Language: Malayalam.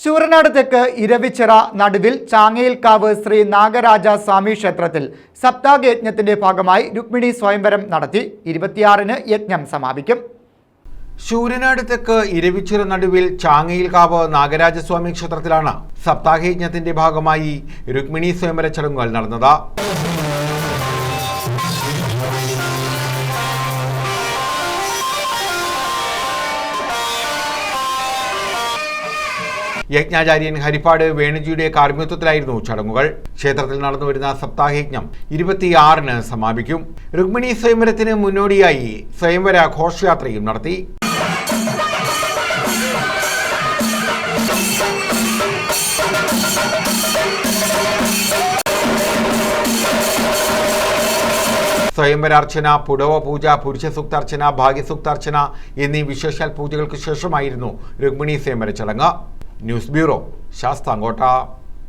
ശൂരനാട് തെക്ക് ഇരവിച്ചിറ നടുവിൽ ചാങ്ങയിൽക്കാവ് ശ്രീ നാഗരാജ സ്വാമി ക്ഷേത്രത്തിൽ സപ്താഹ യജ്ഞത്തിന്റെ ഭാഗമായി രുക്മിണി സ്വയംവരം നടത്തി ഇരുപത്തിയാറിന് യജ്ഞം സമാപിക്കും. ശൂരനാട് തെക്ക് ഇരവിച്ചിറ നടുവിൽ ചാങ്ങയിൽക്കാവ് നാഗരാജസ്വാമി ക്ഷേത്രത്തിലാണ് സപ്താഹയജ്ഞത്തിന്റെ ഭാഗമായി രുക്മിണി സ്വയംവര ചടങ്ങുകൾ നടന്നത്. യജ്ഞാചാര്യൻ ഹരിപ്പാട് വേണുജിയുടെ കാർമ്മിത്വത്തിലായിരുന്നു ചടങ്ങുകൾ. ക്ഷേത്രത്തിൽ നടന്നുവരുന്ന സപ്താഹയജ്ഞം ഇരുപത്തിയാറിന് സമാപിക്കും. രുക്മിണി സ്വയംവരത്തിന് മുന്നോടിയായി സ്വയംവര ഘോഷയാത്രയും നടത്തി. സ്വയംവരാർച്ചന പുടവ പൂജ പുരുഷ സൂക്താർച്ചന ഭാഗ്യസൂക്താർച്ചന എന്നീ വിശേഷാൽ പൂജകൾക്ക് ശേഷമായിരുന്നു രുക്മിണി സ്വയംവര ചടങ്ങ്. News bureau Sasthamcotta